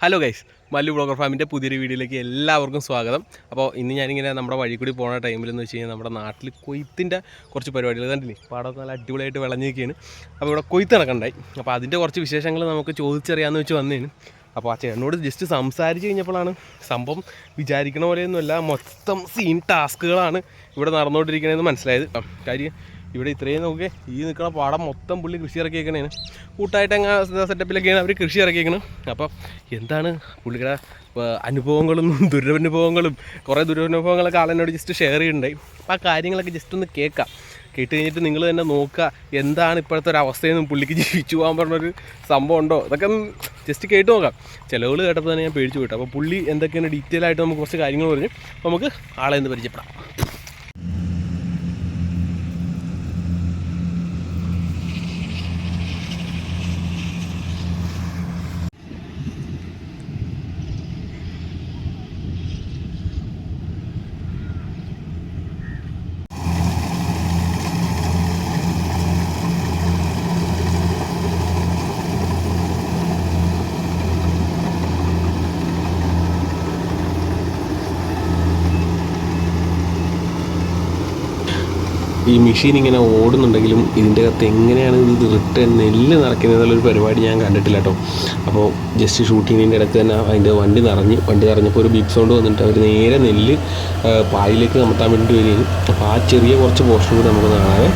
Hello guys Mallu blogger ഫാമിന്റെ പുതിയൊരു വീഡിയോയിലേക്ക് എല്ലാവർക്കും സ്വാഗതം. അപ്പോൾ ഇന്ന് ഞാനിങ്ങനെ നമ്മുടെ വഴി കൂടി പോകുന്ന ടൈമിൽ എന്ന് വെച്ച് കഴിഞ്ഞാൽ നമ്മുടെ നാട്ടിൽ കൊയ്ത്തിന്റെ കുറച്ച് പരിപാടികൾ കണ്ടില്ലേ? പാടമൊക്കെ നല്ല അടിപൊളിയായിട്ട് വിളഞ്ഞിരിക്കുകയാണ് അപ്പോൾ ഇവിടെ കൊയ്ത്ത് നടക്കണ്ടായി. അപ്പോൾ അതിന്റെ കുറച്ച് വിശേഷങ്ങൾ നമുക്ക് ചോദിച്ചറിയാമെന്ന് വെച്ച് വന്നേന്. അപ്പോൾ ആ ചേട്ടനോട് ജസ്റ്റ് സംസാരിച്ച് കഴിഞ്ഞപ്പോഴാണ് സംഭവം വിചാരിക്കണ പോലെയൊന്നുമല്ല. മൊത്തം സീൻ ടാസ്കുകളാണ് ഇവിടെ നടന്നുകൊണ്ടിരിക്കണതെന്ന് മനസ്സിലായത്. കാര്യം ഇവിടെ ഇത്രയും നോക്കിയേ ഈ നിൽക്കുന്ന പാടം മൊത്തം പുള്ളി കൃഷി ഇറക്കിയേക്കണേന് കൂട്ടായിട്ട് അങ്ങനെ സെറ്റപ്പിലൊക്കെയാണ് അവർ കൃഷി ഇറക്കിയേക്കണത് അപ്പം എന്താണ് പുള്ളിയുടെ അനുഭവങ്ങളും ദുരനുഭവങ്ങളും കുറേ ദുരനുഭവങ്ങളൊക്കെ ആളെന്നോട് ജസ്റ്റ് ഷെയർ ചെയ്യുന്നുണ്ടായി അപ്പം ആ കാര്യങ്ങളൊക്കെ ജസ്റ്റ് ഒന്ന് കേൾക്കാം. കേട്ട് കഴിഞ്ഞിട്ട് നിങ്ങൾ തന്നെ നോക്കുക എന്താണ് ഇപ്പോഴത്തെ ഒരു അവസ്ഥയെന്നും പുള്ളിക്ക് ജീവിച്ചു പോകാൻ പറഞ്ഞൊരു സംഭവം ഉണ്ടോ? അതൊക്കെ ജസ്റ്റ് കേട്ട് നോക്കാം. ചിലവുകൾ കേട്ടപ്പോൾ തന്നെ ഞാൻ പേടിച്ചു വിട്ടു അപ്പോൾ പുള്ളി എന്തൊക്കെയാണ് ഡീറ്റെയിൽ ആയിട്ട് നമുക്ക് കുറച്ച് കാര്യങ്ങൾ പറഞ്ഞു. നമുക്ക് ആളെ ഒന്ന് പരിചയപ്പെടാം ഈ മെഷീൻ ഇങ്ങനെ ഓടുന്നുണ്ടെങ്കിലും ഇതിന്റെ അകത്ത് എങ്ങനെയാണ് ഇത് റിട്ടേൺ നെല്ല് നിറയ്ക്കുന്നത് എന്നുള്ളൊരു പരിപാടി ഞാൻ കണ്ടിട്ടില്ല കേട്ടോ. അപ്പോൾ ജസ്റ്റ് ഷൂട്ടിങ്ങിന്റെ ഇടയ്ക്ക് തന്നെ അതിന്റെ വണ്ടി നിറഞ്ഞ് വണ്ടി നിറഞ്ഞപ്പോൾ ഒരു ബീപ്പ് സൗണ്ട് വന്നിട്ട് അവർ നേരെ നെല്ല് ആ, പായിലേക്ക് കമത്താൻ വേണ്ടി വരികയും. അപ്പോൾ ആ ചെറിയ കുറച്ച് പോർഷൻ കൂടി നമുക്ക് കാണാവേ.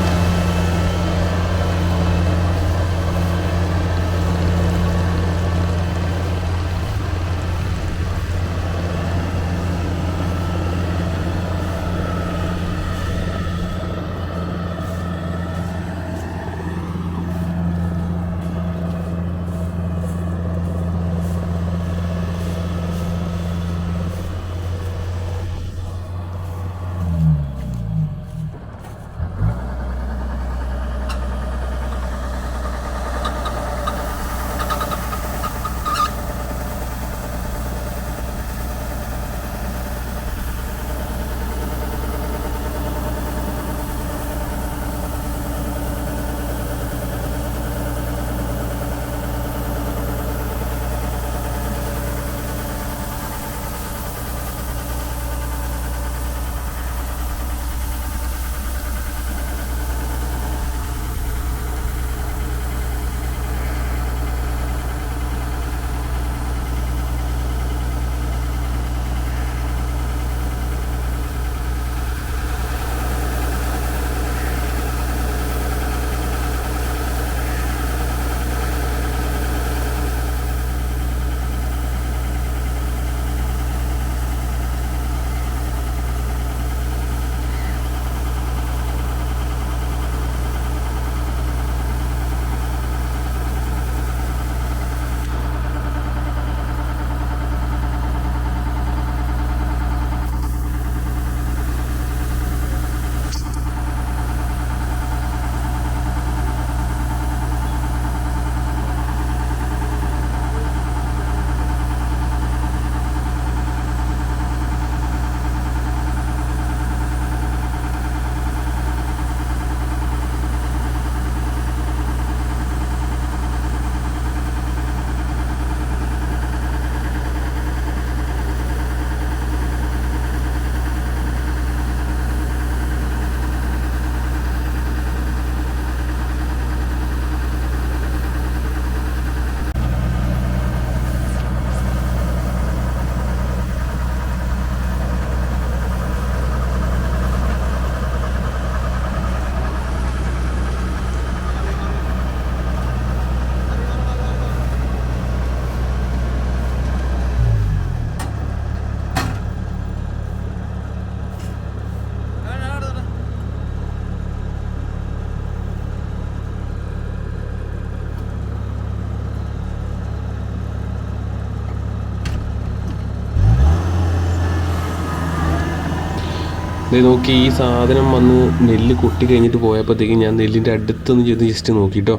ദേ നോക്കി ഈ സാധനം വന്ന് നെല്ല് കൊട്ടി കഴിഞ്ഞിട്ട് പോയപ്പോഴത്തേക്കും ഞാൻ നെല്ലിന്റെ അടുത്തൊന്ന് ചെന്ന് ജസ്റ്റ് നോക്കിട്ടോ.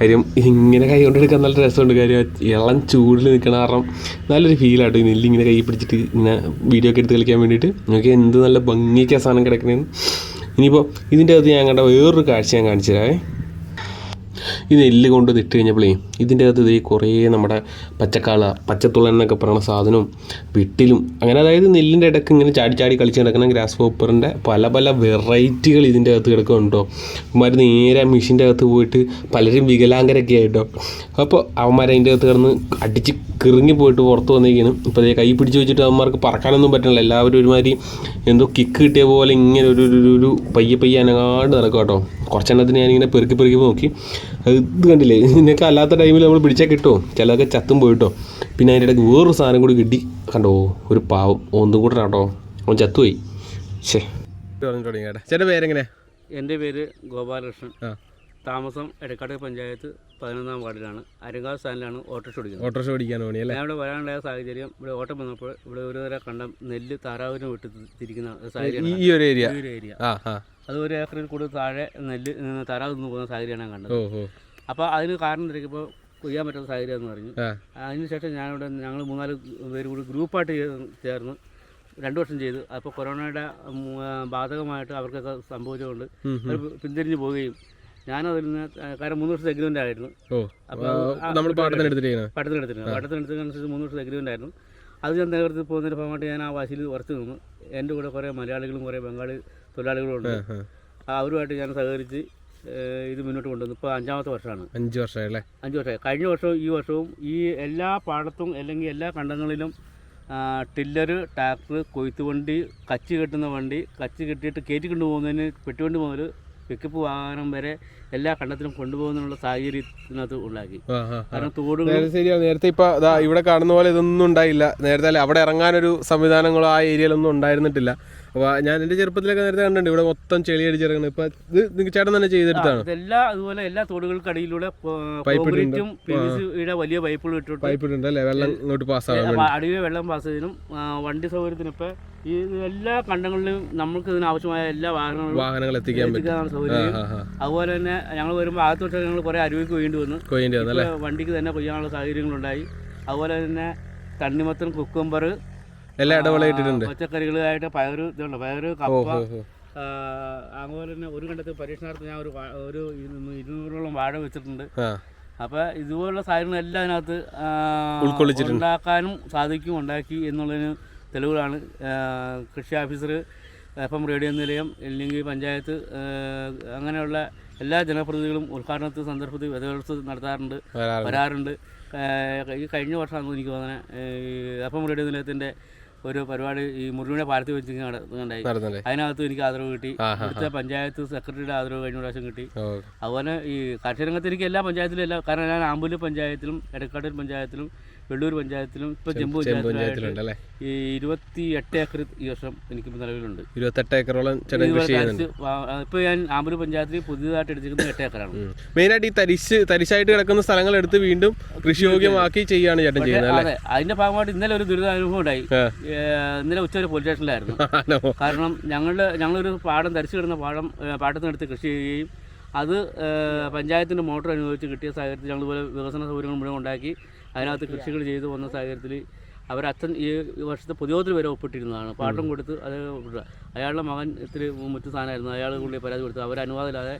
കാര്യം ഇങ്ങനെ കൈ കൊണ്ടെടുക്കാൻ നല്ല രസമുണ്ട്. കാര്യം ഇളം ചൂടിൽ നിൽക്കണ കാരണം നല്ലൊരു ഫീലാട്ടോ ഈ നെല്ല് ഇങ്ങനെ കൈ പിടിച്ചിട്ട് ഇങ്ങനെ വീഡിയോ ഒക്കെ എടുത്ത് കളിക്കാൻ വേണ്ടിയിട്ട്. നോക്കി എന്ത് നല്ല ഭംഗിക്ക് ആ സാധനം കിടക്കണേന്ന്. ഇനിയിപ്പോൾ ഇതിന്റെ അകത്ത് ഞാൻ കണ്ട വേറൊരു കാഴ്ച ഞാൻ കാണിച്ചു തരാവേ ഈ നെല്ല് കൊണ്ട് നിട്ട് കഴിഞ്ഞപ്പോഴേ ഇതിന്റെ അകത്ത് ഇതേ കുറേ നമ്മുടെ പച്ചക്കാള പച്ചത്തുള്ള എന്നൊക്കെ പറയുന്ന സാധനവും വിട്ടിലും അങ്ങനെ അതായത് നെല്ലിന്റെ ഇടയ്ക്ക് ഇങ്ങനെ ചാടി ചാടി കളിച്ച് നടക്കുന്ന ഗ്രാസ് ഹോപ്പറിന്റെ പല പല വെറൈറ്റികൾ ഇതിന്റെ അകത്ത് കിടക്കുന്നുണ്ടോ? അവന്മാർ നേരെ മെഷീന്റെ അകത്ത് പോയിട്ട് പലരും വികലാംഗരൊക്കെ ആയിട്ടോ. അപ്പോൾ അവന്മാർ അതിന്റെ അകത്ത് കിടന്ന് അടിച്ച് കിറങ്ങി പോയിട്ട് പുറത്ത് വന്നിരിക്കുന്നു ഇപ്പോൾ അതേ കൈ പിടിച്ച് വെച്ചിട്ട് അവന്മാർക്ക് പറക്കാനൊന്നും പറ്റണില്ല. എല്ലാവരും ഒരുമാതിരി എന്തോ കിക്ക് കിട്ടിയ പോലെ ഇങ്ങനെ ഒരു- ഒരു പയ്യെ പയ്യെ അനങ്ങാണ്ട് നടക്കും കേട്ടോ. കുറച്ചെണ്ണത്തിന് ഞാനിങ്ങനെ പെറുക്കി പെറുക്കി നോക്കി. അത് ഇത് കണ്ടില്ലേ? നിനക്ക് അല്ലാത്ത ടൈമിൽ നമ്മൾ പിടിച്ചാൽ കിട്ടുമോ ചിലതൊക്കെ ചത്തും പോയിട്ടോ പിന്നെ അതിന്റെ ഇടയ്ക്ക് വേറൊരു സാധനം കൂടി കിട്ടി. കണ്ടോ? ഒരു പാവം. ഒന്നും കൂടെ കേട്ടോ അവൻ ചത്തുപോയി. ശേ ചേട്ടൻ പേരെങ്ങനെ? എന്റെ പേര് ഗോപാലകൃഷ്ണൻ. ആ. താമസം എടക്കാട് പഞ്ചായത്ത് പതിനൊന്നാം വാർഡിലാണ്. അരങ്കാവ് സ്ഥാനിലാണ് ഓട്ടോറിക്ഷ ഓടിക്കുന്നത്. ഓട്ടോറിക്ഷ ഓടിക്കാൻ വേണ്ടി അല്ലേ? ഞാൻ ഇവിടെ വരാനുണ്ടായ സാഹചര്യം ഇവിടെ ഓട്ടം വന്നപ്പോൾ ഇവിടെ ഒരു തരം കണ്ടം നെല്ല് താറാവിന് വിട്ട് തിരിക്കുന്ന സാഹചര്യം ഈ ഒരു ഏരിയ ഈ ഒരു ഏരിയ ആ ആ. അത് ഒരു ഏക്കറിൽ കൂടുതൽ താഴെ നെല്ല് ഏ, നിന്ന് പോകുന്ന സാഹചര്യമാണ് ഞാൻ കണ്ടത്. അപ്പോൾ അതിന് കാരണം ഇപ്പോൾ കൊയ്യാൻ പറ്റാത്ത സാഹചര്യം എന്ന് പറഞ്ഞു. അതിനുശേഷം ഞാനിവിടെ ഞങ്ങൾ മൂന്നാൽ പേര് കൂടി ഗ്രൂപ്പായിട്ട് ചേർന്ന് രണ്ടു വർഷം ചെയ്തു. അപ്പോൾ കൊറോണയുടെ ബാധകമായിട്ട് അവർക്കൊക്കെ സംഭവിച്ചുകൊണ്ട്. അവർ പിന്തിരിഞ്ഞു പോവുകയും ഞാനതിൽ നിന്ന് കാരണം മൂന്ന് വർഷത്തെ എഗ്രിമെന്റ് ആയിരുന്നു. അപ്പോൾ പട്ടത്തിനെടുത്തിരുന്നു പട്ടത്തിനെടുത്തനുസരിച്ച് മൂന്ന് വർഷത്തെ എഗ്രിമെന്റ് ആയിരുന്നു. അത് ഞാൻ നേതൃത്വത്തിൽ പോകുന്നതിന്റെ ഭാഗമായിട്ട് ഞാൻ ആ വാശിയിൽ ഉറച്ചു നിന്നു. എന്റെ കൂടെ കുറേ മലയാളികളും കുറേ ബംഗാളി തൊഴിലാളികളും ഉണ്ട് അവരുമായിട്ട് ഞാൻ സഹകരിച്ച് ഇത് മുന്നോട്ട് കൊണ്ടുവന്നു. ഇപ്പോൾ അഞ്ചാമത്തെ വർഷമാണ്. അഞ്ച് വർഷം അല്ലേ അഞ്ച് വർഷമായി. കഴിഞ്ഞ വർഷവും ഈ വർഷവും ഈ എല്ലാ പാടത്തും അല്ലെങ്കിൽ എല്ലാ കണ്ടങ്ങളിലും ടില്ലർ ട്രാക്ടർ കൊയ്ത്ത് വണ്ടി കച്ചി കെട്ടുന്ന വണ്ടി കച്ചി കെട്ടിയിട്ട് കയറ്റി കൊണ്ടുപോകുന്നതിന് പെട്ടിവണ്ടി മുതൽ പിക്കപ്പ് വാഹനം വരെ എല്ലാ കണ്ടത്തിലും കൊണ്ടുപോകുന്നതിനുള്ള സാഹചര്യത്തിനകത്ത് ഉണ്ടാക്കി. കാരണം നേരത്തെ ശരിയാണ് നേരത്തെ ഇപ്പൊ ഇവിടെ കാണുന്ന പോലെ ഇതൊന്നും ഉണ്ടായില്ല. നേരത്തെ അല്ലെ അവിടെ ഇറങ്ങാനൊരു സംവിധാനങ്ങളോ ആ ഏരിയയിലൊന്നും ഉണ്ടായിരുന്നിട്ടില്ല. അപ്പൊ ഞാൻ എന്റെ ചെറുപ്പത്തിലൊക്കെ നേരത്തെ കണ്ടിട്ടുണ്ട്. ഇവിടെ മൊത്തം ചെളി അടിച്ചിറങ്ങുന്നത്. ഇപ്പൊ ഇത് നിങ്ങൾക്ക് ചേട്ടൻ തന്നെ ചെയ്തെടുത്താണ് എല്ലാ അതുപോലെ എല്ലാ തോടുകൾക്കടിയിലൂടെ കോൺക്രീറ്റും വലിയ പൈപ്പുകൾ ഇട്ടിട്ട് പൈപ്പ് ഇട്ടുണ്ട് അല്ലേ? വെള്ളം ഇങ്ങോട്ട് പാസ് വേണ്ടി. അടിയെ വെള്ളം പാസ് ചെയ്തതിനും ആ, വണ്ടി സൗകര്യത്തിനും ഇപ്പം ഈ എല്ലാ കണ്ടങ്ങളിലും നമുക്ക് ഇതിന് ആവശ്യമായ എല്ലാ വാഹനങ്ങളും വാഹനങ്ങൾ എത്തിക്കാൻ പറ്റും. സൗകര്യം അതുപോലെ തന്നെ ഞങ്ങൾ വരുമ്പോൾ ആദ്യത്തെ വർഷം ഞങ്ങൾ കുറേ അരുവിക്ക് കൊയ്യേണ്ടി വന്നു. കൊയ്യേണ്ടി ഇപ്പൊ വണ്ടിക്ക് തന്നെ കൊയ്യാനുള്ള സാഹചര്യങ്ങളുണ്ടായി. അതുപോലെ തന്നെ തണ്ണിമത്തൻ കുക്കുംബർ എല്ലാം ഇടവേളയിട്ടിട്ടുണ്ട് പച്ചക്കറികളായിട്ട് പയറ് ഇതുണ്ട്? പയറ് കപ്പ അതുപോലെ തന്നെ ഒരു കണ്ടത്തിൽ പരീക്ഷണാർത്ഥം ഞാൻ ഒരു ഒരു ഇരുന്നൂറോളം വാഴ വെച്ചിട്ടുണ്ട്. അപ്പൊ ഇതുപോലുള്ള ഇതുപോലുള്ള സാധനങ്ങളെല്ലാം അതിനകത്ത് ഉൾക്കൊള്ളിച്ചിട്ടുണ്ട്. ഉണ്ടാക്കാനും സാധിക്കും ഉണ്ടാക്കി എന്നുള്ളതിന് തെളിവുകളാണ്. കൃഷി ഓഫീസർ എഫ് എം റേഡിയോ നിലയം അല്ലെങ്കിൽ പഞ്ചായത്ത് അങ്ങനെയുള്ള എല്ലാ ജനപ്രതിനിധികളും ഉദ്ഘാടനത്തിൽ സന്ദർഭത്തിൽ വിതകോത്സവം നടത്താറുണ്ട് വരാറുണ്ട്. വരാറുണ്ട്. ഈ കഴിഞ്ഞ വർഷമാണെന്ന് എനിക്ക് തോന്നുന്നത് എഫ് എം റേഡിയോ നിലയത്തിന്റെ ഒരു പരിപാടി ഈ മുറിവിനെ പാലത്തി വെച്ച് നടത്തുന്നുണ്ടായി അതിനകത്ത് എനിക്ക് ആദരവ് കിട്ടി. ഇവിടുത്തെ പഞ്ചായത്ത് സെക്രട്ടറിയുടെ ആദരവ് കഴിഞ്ഞ പ്രാവശ്യം കിട്ടി. അതുപോലെ ഈ കാർഷികരംഗത്ത് എനിക്ക് എല്ലാ പഞ്ചായത്തിലും എല്ലാ കാരണം ഞാൻ ആമ്പൂൽ പഞ്ചായത്തിലും എടക്കാട്ടൂർ പഞ്ചായത്തിലും വെള്ളൂർ പഞ്ചായത്തിലും ഇപ്പോൾ ജമ്പു പഞ്ചായത്തിലും ഈ ഇരുപത്തി എട്ട് ഏക്കർ ഈ വർഷം എനിക്ക് നിലവിലുണ്ട്. ഇരുപത്തെട്ട് ഏക്കറോളം ഇപ്പൊ ഇപ്പോൾ ഞാൻ ആമ്പൂർ പഞ്ചായത്തിൽ പുതിയതായിട്ട് എടുത്തിരിക്കുന്നത് എട്ട് ഏക്കറാണ്. മെയിനായിട്ട് ഈ തരിശ് തരിശായിട്ട് കിടക്കുന്ന സ്ഥലങ്ങൾ എടുത്ത് വീണ്ടും കൃഷിയോഗ്യമാക്കി ചെയ്യാണ് ചേട്ടൻ ചെയ്യുന്നത് അതെ അതിന്റെ ഭാഗമായിട്ട് ഇന്നലെ ഒരു ദുരിത അനുഭവം ഉണ്ടായി ഇന്നലെ ഉച്ച ഉച്ചവരെ പോലീസ് സ്റ്റേഷനിലായിരുന്നു കാരണം ഞങ്ങളുടെ ഞങ്ങളൊരു പാടം തരിച്ചു കിടന്ന പാടം പാട്ടത്തിന് പാട്ടത്തിനടുത്ത് കൃഷി ചെയ്യുകയും അത് പഞ്ചായത്തിന്റെ പഞ്ചായത്തിന്റെ മോട്ടോർ അനുഭവിച്ച് കിട്ടിയ സാഹചര്യത്തിൽ ഞങ്ങൾ പോലെ വികസന സൗകര്യങ്ങൾ മുഴുവൻ ഉണ്ടാക്കി അതിനകത്ത് കൃഷികൾ ചെയ്തു വന്ന സാഹചര്യത്തിൽ അവരച്ഛൻ ഈ വർഷത്തെ പൊതുയോഗത്തിൽ വരെ ഒപ്പിട്ടിരുന്നതാണ്. പാട്ടം കൊടുത്ത് അത് അയാളുടെ മകൻ ഇത്തിരി മുറ്റു സാധനമായിരുന്നു. അയാൾ കൂടി പരാതി കൊടുത്തു അവരനുവാദമില്ലാതെ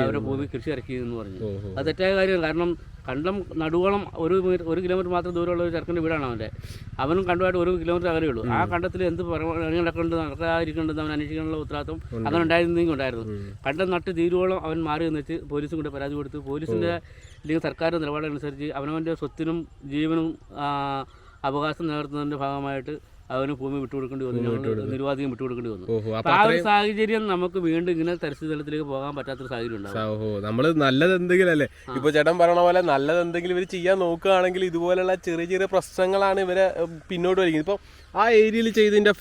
അവരുടെ ഭൂമി കൃഷി ഇറക്കി എന്ന് പറഞ്ഞു അത് തെറ്റായ കാര്യമാണ് കാരണം കണ്ടം നടുവോളം ഒരു ഒരു കിലോമീറ്റർ മാത്രം ദൂരമുള്ള ഒരു ചെറുക്കന്റെ വീടാണ് അവന്റെ. അവനും കണ്ടുമായിട്ട് ഒരു കിലോമീറ്റർ അകലേ ഉള്ളൂ ആ കണ്ടത്തിൽ എന്ത് പണി നടക്കേണ്ടത് നടക്കാതിരിക്കേണ്ടത് അവൻ അന്വേഷിക്കാനുള്ള ഉത്തരവാദിത്വം അങ്ങനെ ഉണ്ടായിരുന്നെങ്കിൽ ഉണ്ടായിരുന്നു. കണ്ടം നട്ട് തീരുവോളം അവൻ മാറി നിന്നിട്ട് പോലീസും കൂടെ പരാതി കൊടുത്ത്. പോലീസിന്റെ അല്ലെങ്കിൽ സർക്കാരിന്റെ നിലപാടനുസരിച്ച് അവനവന്റെ സ്വത്തിനും ജീവനും അവകാശം നിലനിർത്തുന്നതിന്റെ ഭാഗമായിട്ട് അവന് ഭൂമി വിട്ടുകൊടുക്കേണ്ടി വന്നു ഞങ്ങൾ നിരുവാധികം വിട്ടുകൊടുക്കേണ്ടി വന്നു. ആ ഒരു സാഹചര്യം നമുക്ക് വീണ്ടും ഇങ്ങനെ തലത്തിലേക്ക് പോകാൻ പറ്റാത്തൊരു സാഹചര്യം ഉണ്ടാവും. നമ്മൾ നല്ലത് എന്തെങ്കിലും അല്ലേ ഇപ്പൊ ചേട്ടൻ പറയണ പോലെ നല്ലത് എന്തെങ്കിലും ഇവർ ചെയ്യാൻ നോക്കുകയാണെങ്കിൽ ഇതുപോലെയുള്ള ചെറിയ ചെറിയ പ്രശ്നങ്ങളാണ് ഇവരെ പിന്നോട്ട് വലിക്കുന്നത്. ഇപ്പൊ ആ ഏരിയയിൽ ചെയ്തതിന്റെ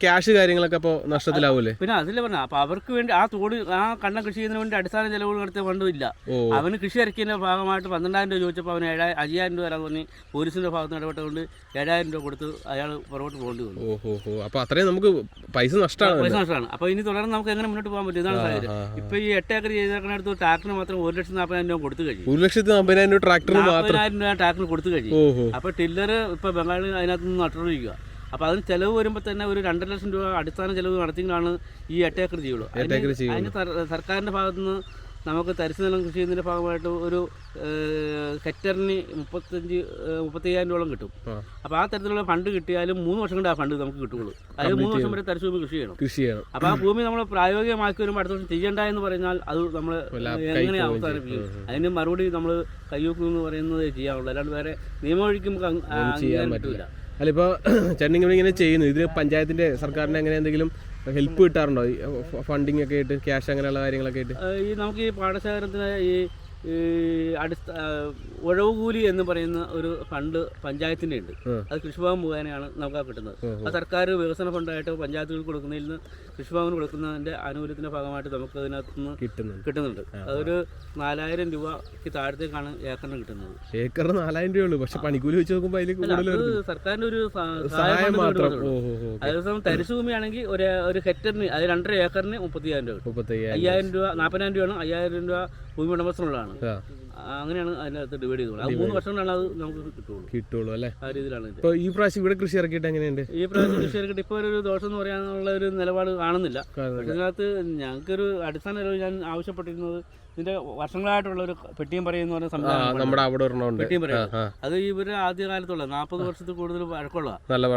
ക്യാഷ് കാര്യങ്ങളൊക്കെ അപ്പോൾ നഷ്ടത്തിലാവൂലേ? പിന്നെ അതിൽ പറഞ്ഞ അപ്പൊ അവർക്ക് വേണ്ടി ആ തോട് ആ കണ്ണ കൃഷി ചെയ്യുന്നതിന് വേണ്ടി അടിസ്ഥാന ചെലവുകൾ നടത്തിയ ഫണ്ടും ഇല്ല. ഓ. അവന് കൃഷി ഇറക്കിയതിന്റെ ഭാഗമായിട്ട് പന്ത്രണ്ടായിരം രൂപ ചോദിച്ചപ്പോൾ അവന് ഏഴായി അയ്യായിരം രൂപ വരെ പറഞ്ഞ് പോലീസിന്റെ ഭാഗത്ത് ഇടപെട്ടുകൊണ്ട് ഏഴായിരം രൂപ കൊടുത്ത് അയാൾ പുറകോട്ട് പോകേണ്ടി വന്നു. ഓഹോ അപ്പൊ അത്രയും നമുക്ക് പൈസ നഷ്ടമാണ് പൈസ നഷ്ടമാണ് അപ്പൊ ഇനി തുടർന്ന് നമുക്ക് എങ്ങനെ മുന്നോട്ട് പോകാൻ പറ്റും? ഇതാണ് സാഹചര്യം. ഇപ്പൊ ഈ എട്ട് ഏക്കർ ചെയ്തേക്കണടുത്ത് ട്രാക്ടറിന് മാത്രം ഒരു ലക്ഷത്തി നാൽപ്പതിനായിരം രൂപ കൊടുത്തു കഴിഞ്ഞു ഒരു ലക്ഷത്തി നാൽപ്പതിനായിരം രൂപ ട്രാക്ടറിന് നാൽപ്പതിനായിരം രൂപ ട്രാക്ടറിന് കൊടുത്തു കഴിഞ്ഞു ഓഹോ. അപ്പോൾ ടില്ലർ ഇപ്പോൾ ബംഗാളിൽ അതിനകത്ത് നിന്ന് നട്ടുകൊണ്ടിരിക്കുക അപ്പോൾ അതിന് ചിലവ് വരുമ്പോൾ തന്നെ ഒരു രണ്ടര ലക്ഷം രൂപ അടിസ്ഥാന ചിലവ് നടത്തിയെങ്കിലാണ് ഈ എട്ട് ഏക്കർ ചെയ്യുള്ളൂ അതിന് അതിന് സർ- സർക്കാരിന്റെ ഭാഗത്തുനിന്ന് നമുക്ക് തരിശു നിലം കൃഷി ചെയ്യുന്നതിന്റെ ഭാഗമായിട്ട് ഒരു ഹെക്ടറിന് മുപ്പത്തഞ്ച് മുപ്പത്തയ്യായിരം രൂപ കിട്ടും. അപ്പോൾ ആ തരത്തിലുള്ള ഫണ്ട് കിട്ടിയാലും മൂന്ന് വർഷം കൊണ്ട് ആ ഫണ്ട് നമുക്ക് കിട്ടുള്ളൂ. അതായത് മൂന്ന് വർഷം വരെ തരിശു ഭൂമി കൃഷി ചെയ്യണം. കൃഷി ചെയ്യണം. അപ്പോൾ ആ ഭൂമി നമ്മൾ പ്രായോഗികമാക്കി വരുമ്പോൾ അടുത്ത വർഷം ചെയ്യണ്ട എന്ന് പറഞ്ഞാൽ അത് നമ്മൾ എങ്ങനെ അവസാനിപ്പിക്കും. അതിന് മറുപടി നമ്മൾ കയ്യൂക്കും എന്ന് പറയുന്നത് ചെയ്യാവുള്ളൂ. അല്ലാണ്ട് വേറെ നിയമം നമുക്ക് ചെയ്യാൻ പറ്റില്ല. അല്ല ഇപ്പോൾ ഇങ്ങനെ ചെയ്യുന്നു. ഇതിന് പഞ്ചായത്തിന്റെ സർക്കാരിന് അങ്ങനെ എന്തെങ്കിലും ഹെൽപ്പ് കിട്ടാറുണ്ടോ? ഈ ഫണ്ടിങ് ഒക്കെ ആയിട്ട് ക്യാഷ് അങ്ങനെയുള്ള കാര്യങ്ങളൊക്കെ ആയിട്ട്? ഈ നമുക്ക് ഈ പാടശേഖരത്തിന് ഈ അടിസ്ഥ ഉഴവുകൂലി ഉഴവ് കൂലി എന്ന് പറയുന്ന ഒരു ഫണ്ട് പഞ്ചായത്തിന്റെ ഉണ്ട്. അത് കൃഷിഭവൻ മുഖേനയാണ് നമുക്ക് ആ കിട്ടുന്നത് ആ സർക്കാർ വികസന ഫണ്ടായിട്ട് പഞ്ചായത്തുകൾ കൊടുക്കുന്നതിൽ നിന്ന് കൃഷിഭവന് കൊടുക്കുന്നതിന്റെ ആനുകൂല്യത്തിന്റെ ഭാഗമായിട്ട് നമുക്ക് അതിനകത്ത് നിന്ന് കിട്ടുന്നുണ്ട് അതൊരു നാലായിരം രൂപയ്ക്ക് താഴത്തേക്കാണ് ഏക്കറിന് കിട്ടുന്നത്. ഏക്കർ നാലായിരം രൂപ ഉള്ളൂ. പക്ഷെ പണിക്കൂലി വെച്ച് നോക്കുമ്പോൾ അതിൽ സർക്കാരിന്റെ ഒരു സഹായ മാത്രം. അതേസമയം തരിശു ഭൂമിയാണെങ്കിൽ ഒരു ഒരു ഹെക്ടറിന് അത് രണ്ടര ഏക്കറിന് മുപ്പത്തി അയ്യായിരം രൂപ. അയ്യായിരം രൂപ നാൽപ്പതിനായിരം രൂപയാണ് അയ്യായിരം രൂപ ഭൂമി ഉടമസ്ഥനുള്ളതാണ് അങ്ങനെയാണ് അതിനകത്ത് ഡിവൈഡ് ചെയ്തത്. അത് മൂന്ന് വർഷം കൊണ്ടാണ് അത് നമുക്ക് കിട്ടുള്ളൂ കിട്ടുള്ളൂ അല്ലേ? ആ രീതിയിലാണ് ഇപ്പോൾ ഈ പ്രാവശ്യം ഇവിടെ കൃഷി ഇറക്കിയിട്ട് എങ്ങനെയുണ്ട്? ഈ പ്രാവശ്യം കൃഷി ഇറക്കിയിട്ട് ഇപ്പോൾ ഒരു ദോഷം എന്ന് പറയാനുള്ള ഒരു നിലപാട് കാണുന്നില്ല. ഇതിനകത്ത് ഞങ്ങൾക്കൊരു അടിസ്ഥാന ഒരു ഞാൻ ആവശ്യപ്പെട്ടിരുന്നത് ഇതിന്റെ വർഷങ്ങളായിട്ടുള്ള ഒരു പെട്ടിയും പറയുന്ന പറഞ്ഞ സംവിധാനം നമ്മുടെ അവിടെ പെട്ടിയും പറയും. അത് ഇവർ ആദ്യ കാലത്തുള്ള നാൽപ്പത് വർഷത്തിൽ കൂടുതൽ വഴക്കുള്ള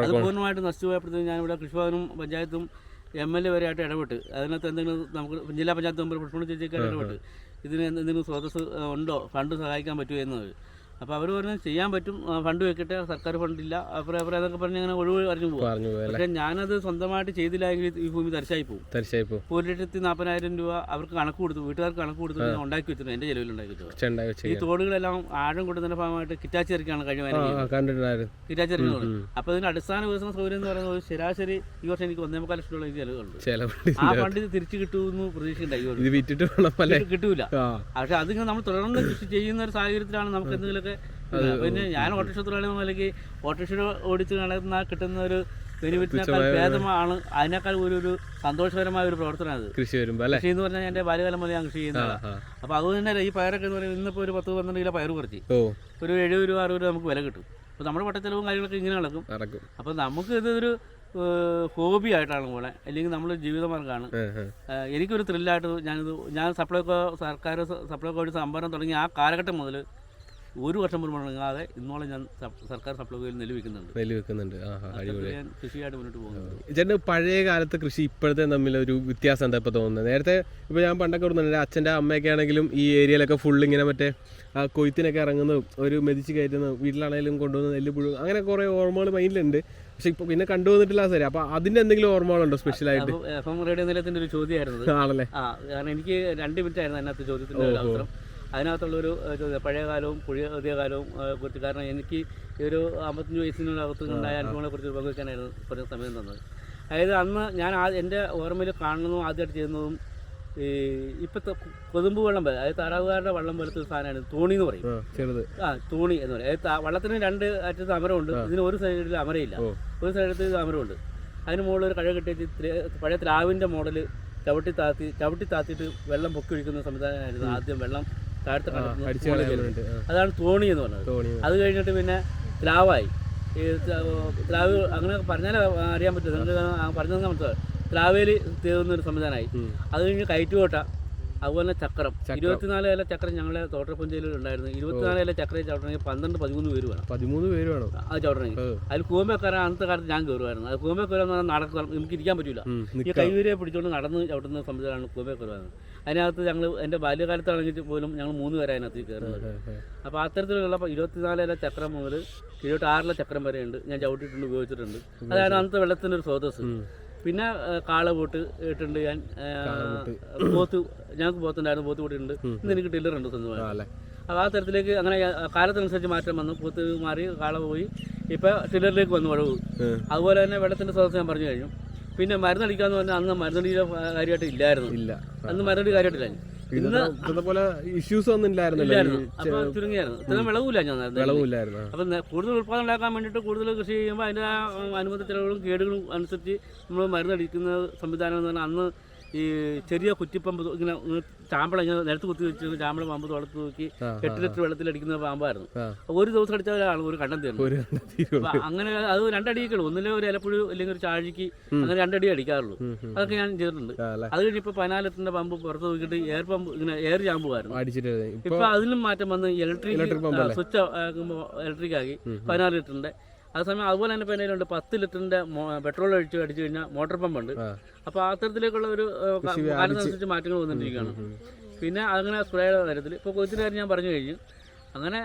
അത് പൂർണമായിട്ട് നശിച്ചു ഞാൻ ഇവിടെ കൃഷിഭവനും പഞ്ചായത്തും എം എൽ എ വരെയായിട്ട് ഇടപെട്ട്. അതിനകത്ത് എന്തെങ്കിലും നമുക്ക് ജില്ലാ പഞ്ചായത്ത് മെമ്പർ പുഷ്പണ ചേച്ചിയൊക്കെ ഇടപെട്ട്. ഇതിന് എന്തെങ്കിലും സ്രോതസ് ഉണ്ടോ? ഫണ്ട് സഹായിക്കാൻ പറ്റുമോ എന്നത്. അപ്പോൾ അവർ പറഞ്ഞു ചെയ്യാൻ പറ്റും ഫണ്ട് വെക്കട്ടെ സർക്കാർ ഫണ്ടില്ല അപ്പുറം അപ്പുറം അതൊക്കെ പറഞ്ഞ് അങ്ങനെ ഒഴിവ് പറഞ്ഞു പോകും പക്ഷേ ഞാനത് സ്വന്തമായിട്ട് ചെയ്തില്ലെങ്കിൽ ഈ ഭൂമി തരിശായി പോകും തരിശായി പോകും ഒരു ലക്ഷത്തി നാൽപ്പതിനായിരം രൂപ അവർക്ക് കണക്ക് കൊടുത്തു വീട്ടുകാർക്ക് കണക്ക് കൊടുത്തു ഉണ്ടാക്കി വെച്ചിരുന്നു എന്റെ ചെലവിൽ ഉണ്ടാക്കി ഈ തോടുകളെല്ലാം ആഴം കൊടുത്തതിന്റെ ഭാഗമായിട്ട് കിറ്റാച്ചി ഇറക്കിയാണ് കഴിഞ്ഞ കിറ്റാച്ചി ഇറക്കുന്നത് അപ്പോൾ ഇതിന് അടിസ്ഥാന വികസന സൗകര്യം എന്ന് പറയുന്നത് ഒരു ശരാശരി ഈ വർഷം എനിക്ക് ഒന്നേ മുക്കാൽ ലക്ഷം രൂപ ചെലവുണ്ട്. ആ ഫണ്ട് ഇത് തിരിച്ചു കിട്ടുമെന്ന് പ്രതീക്ഷയുണ്ടായി കിട്ടൂല. പക്ഷെ അതിങ്ങനെ നമ്മൾ തുടർന്ന് കൃഷി ചെയ്യുന്ന ഒരു സാഹചര്യത്തിലാണ് നമുക്ക് പിന്നെ ഞാൻ ഓട്ടോറിക്ഷ തൊഴിലാളി നിലയ്ക്ക് ഓട്ടോറിക്ഷ ഓടിച്ച് നടന്ന കിട്ടുന്ന ഒരു ബെനിഫിറ്റിനേക്കാൾ ഭേദമാണ്. അതിനേക്കാൾ ഒരു ഒരു സന്തോഷകരമായ ഒരു പ്രവർത്തനം അത്. കൃഷി വരുമ്പോ കൃഷി എന്ന് പറഞ്ഞാൽ എന്റെ ബാല്യകാലം മുതൽ ഞാൻ കൃഷി ചെയ്യുന്നതാണ്. അപ്പൊ അപ്പോൾ അതുകൊണ്ട് തന്നെ ഈ പയറൊക്കെ എന്ന് പറയുന്നത് ഇന്നിപ്പോൾ ഒരു പത്ത് പന്ത്രണ്ട് കിലോ പയർ കുറച്ച് ഒരു എഴുപത് രൂപ അറുപത് രൂപ നമുക്ക് വില കിട്ടും. അപ്പോൾ നമ്മുടെ പട്ടച്ചെലവും കാര്യങ്ങളൊക്കെ ഇങ്ങനെ നടക്കും. അപ്പോൾ നമുക്ക് ഇതൊരു ഹോബി ആയിട്ടാണ് പോലെ അല്ലെങ്കിൽ നമ്മുടെ ജീവിതമാർഗമാണ് എനിക്കൊരു ത്രില്ലായിട്ട് ഞാനിത് ഞാൻ സപ്ലൈകോ സർക്കാർ സപ്ലൈകോ വഴി സംഭരണം തുടങ്ങി ആ കാലഘട്ടം മുതൽ ഒരു വർഷം പോലും മുടങ്ങാതെ ഇന്നോളം ഞാൻ സർക്കാർ സപ്ലൈകോയിൽ നിലവിൽക്കുന്നുണ്ട്. നിലവിൽക്കുന്നുണ്ട്. ഞാൻ കൃഷിയായിട്ട് മുന്നോട്ട് പോകുന്നത് ചേട്ടന് പഴയ കാലത്തെ കൃഷി ഇപ്പോഴത്തെ തമ്മിൽ ഒരു വ്യത്യാസം എന്താ ഇപ്പോൾ തോന്നുന്നത്? നേരത്തെ ഇപ്പോൾ ഞാൻ പണ്ടൊക്കെ എന്റെ അച്ഛന്റെ അമ്മയൊക്കെ ആണെങ്കിലും ഈ ഏരിയയിലൊക്കെ ഫുൾ ഇങ്ങനെ മറ്റേ ആ കൊയ്ത്തിനൊക്കെ ഇറങ്ങുന്നതും ഒരു മെതിച്ച് കയറ്റുന്നതും വീട്ടിലാണെങ്കിലും കൊണ്ടുവന്ന് നെല്ല് പുഴു അങ്ങനെ കുറേ ഓർമ്മകൾ മൈൻഡിലുണ്ട്. പക്ഷെ ഇപ്പൊ പിന്നെ കണ്ടുവന്നിട്ടില്ല സാറേ അപ്പൊ അതിന്റെ എന്തെങ്കിലും ഓർമ്മകളുണ്ടോ സ്പെഷ്യൽ ആയിട്ട്? എഫ് എം റേഡിയോ നിലയത്തിന്റെ ഒരു ചോദ്യമായിരുന്നു. ആണല്ലേ? ആ കാരണം എനിക്ക് രണ്ട് മിനിറ്റ് ആയിരുന്നു അതിനകത്ത് ചോദ്യത്തിന്റെ അവസരം അതിനകത്തുള്ളൊരു പഴയ കാലവും പുതിയ കാലവും കുറിച്ച്. കാരണം എനിക്ക് ഈ ഒരു അമ്പത്തഞ്ച് വയസ്സിനകത്ത് ഉണ്ടായ അനുഭവങ്ങളെ കുറിച്ച് പങ്കുവെക്കാനായിരുന്നു കുറച്ച് സമയം തന്നത്. അതായത് അന്ന് ഞാൻ ആ എന്റെ ഓർമ്മയിൽ കാണുന്നതും ആദ്യമായിട്ട് ചെയ്യുന്നതും ഈ ഇപ്പോഴത്തെ കൊതുമ്പ് വെള്ളം പോലെ അതായത് താറാവുകാരുടെ വെള്ളം പോലത്തെ ഒരു സാധനമാണ് തോണി എന്ന് പറയും. ചെറുത്. ആ തോണി എന്ന് പറയും. അതായത് വള്ളത്തിന് രണ്ട് അറ്റത്ത് അമരമുണ്ട് ഇതിന് ഒരു സൈഡിൽ അമരയില്ല. ഒരു സൈഡിൽ അമരമുണ്ട്. അതിന് മുകളിൽ ഒരു കഴ കെട്ടി പഴയ ത്രാവിന്റെ മോഡൽ ചവിട്ടി താത്തി ചവിട്ടി താത്തിയിട്ട് വെള്ളം പൊക്കി ഒഴിക്കുന്ന സംവിധാനമായിരുന്നു ആദ്യം വെള്ളം. താഴത്തെ കണ്ടത്തിൽ അതാണ് തോണി എന്ന് പറഞ്ഞത്. അത് കഴിഞ്ഞിട്ട് പിന്നെ ത്രാവായി ഈ ത്രാവ് അങ്ങനെ പറഞ്ഞാലേ അറിയാൻ പറ്റും. പറഞ്ഞത് നമുക്ക് ത്രാവേൽ മനസ്സിലാവും ത്രാവേൽ തീർന്ന ഒരു സംവിധാനമായി. അത് കഴിഞ്ഞ് കയറ്റുകോട്ട അതുപോലെ തന്നെ ചക്രം. ഇരുപത്തിനാല് ഇല ചക്രം ഞങ്ങളുടെ തോട്ടപ്പഞ്ചയിൽ ഉണ്ടായിരുന്നു. ഇരുപത്തിനാല് ഇല ചക്രം ചവിട്ടണമെങ്കിൽ പന്ത്രണ്ട് പതിമൂന്ന് പേര് വേണം. പതിമൂന്ന് പേര് വേണം. അത് ചവിട്ടണമെങ്കിൽ. അതിൽ കൂമ്പേക്കാരൻ അന്നത്തെ കാലത്ത് ഞാൻ കയറുമായിരുന്നു. അത് കൂമ്പേക്കോരം നടക്കാൻ നമുക്ക് ഇരിക്കാൻ പറ്റില്ല ഈ കൈവരിയെ കൈവീരെ പിടിച്ചുകൊണ്ട് നടന്ന് ചവിട്ടുന്ന സംവിധാനമാണ് കൂമ്പേക്കോരം അതിനകത്ത് ഞങ്ങൾ എന്റെ ബാല്യകാലത്താണെങ്കിൽ പോലും ഞങ്ങൾ മൂന്ന് പേരെ അതിനകത്ത് കയറുന്നത്. അപ്പോൾ അത്തരത്തിലുള്ള ഇരുപത്തിനാലിലെ ചക്രം മുതൽ ഇരുപത്തി ആറിലെ ചക്രം ഉണ്ട് ഞാൻ ചവിട്ടിയിട്ടുണ്ട് ഉപയോഗിച്ചിട്ടുണ്ട്. അതാണ് അന്നത്തെ വെള്ളത്തിന്റെ ഒരു സ്രോതസ് പിന്നെ കാള പോട്ട് ഇട്ടുണ്ട് ഞാൻ പോത്ത് ഞങ്ങൾക്ക് പോത്തുണ്ടായിരുന്നു പോത്ത് കൂട്ടിയിട്ടുണ്ട് ഇന്ന് എനിക്ക് ടില്ലറുണ്ട് സ്വന്തമായി അപ്പോൾ ആ തരത്തിലേക്ക് അങ്ങനെ കാലത്തിനനുസരിച്ച് മാറ്റം വന്നു. പോത്ത് മാറി കാള പോയി. ഇപ്പം ടില്ലറിലേക്ക് വന്നു വഴവ് അതുപോലെ തന്നെ വെള്ളത്തിന്റെ സ്രോതസ് ഞാൻ പറഞ്ഞു കഴിഞ്ഞു. പിന്നെ മരുന്നടിക്കാന്ന് പറഞ്ഞാൽ അന്ന് മരുന്നടിയുടെ കാര്യമായിട്ട് ഇല്ലായിരുന്നു. ഇല്ല. അന്ന് മരുന്നടി കാര്യമായിട്ടില്ല. പോലെ ഇഷ്യൂസ് ഒന്നും ഇല്ലായിരുന്നു. ചുരുങ്ങിയായിരുന്നു. ഇത്രയും. വിളവില്ലായിരുന്നു ആ. കൂടുതൽ ഉൽപ്പാദനം ഉണ്ടാക്കാൻ വേണ്ടിട്ട് കൂടുതൽ കൃഷി ചെയ്യുമ്പോൾ അതിന്റെ അനുബന്ധ ചെലവുകളും കേടുകളും അനുസരിച്ച് നമ്മൾ മരുന്നടിക്കുന്ന സംവിധാനം എന്ന് പറഞ്ഞാൽ അന്ന് ഈ ചെറിയ കുറ്റിപ്പമ്പ് ഇങ്ങനെ ചാമ്പള ഇങ്ങനെ നിലത്ത് കുത്തി വെച്ച് ചാമ്പള പമ്പ് തുളത്ത് നോക്കി എട്ട് ലിറ്റർ വെള്ളത്തിൽ അടിക്കുന്ന പാമ്പായിരുന്നു. ഒരു ദിവസം അടിച്ച ഒരാൾ ഒരു കണ്ടം തീർന്നു. അങ്ങനെ അത് രണ്ടടിയൊക്കെയുള്ളൂ ഒന്നിലെ ഒരു ഇലപ്പുഴ അല്ലെങ്കിൽ ഒരു ചാഴിക്ക് അങ്ങനെ രണ്ടടി അടിക്കാറുള്ളൂ. അതൊക്കെ ഞാൻ ചെയ്തിട്ടുണ്ട്? അത് കഴിഞ്ഞപ്പോൾ പതിനാല് ലിറ്ററിന്റെ പമ്പ് പുറത്ത് നോക്കിയിട്ട് എയർ പമ്പ് ഇങ്ങനെ എയർ ചാമ്പുമായിരുന്നു. ആയിരുന്നു ഇപ്പൊ അതിലും മാറ്റം വന്ന് ഇലക്ട്രിക്? സ്വിച്ച് ആക്കുമ്പോൾ ഇലക്ട്രിക് ആക്കി പതിനാല് ലിറ്ററിന്റെ അതേസമയം അതുപോലെ തന്നെ ഇപ്പൊ എന്റെ പത്ത് ലിറ്ററിന്റെ പെട്രോൾ ഒഴിച്ച് അടിച്ചു കഴിഞ്ഞാൽ മോട്ടോർ പമ്പ് ഉണ്ട് അപ്പൊ അപ്പോൾ അത്തരത്തിലേക്കുള്ള ഒരു കാലത്തിനനുസരിച്ച് മാറ്റങ്ങൾ വന്നിട്ടിരിക്കുകയാണ്. പിന്നെ അങ്ങനെ സ്പ്രേയുടെ കാര്യത്തിൽ ഇപ്പോൾ കൊച്ചിന്റെ കാര്യം ഞാൻ പറഞ്ഞു കഴിഞ്ഞു. അങ്ങനെ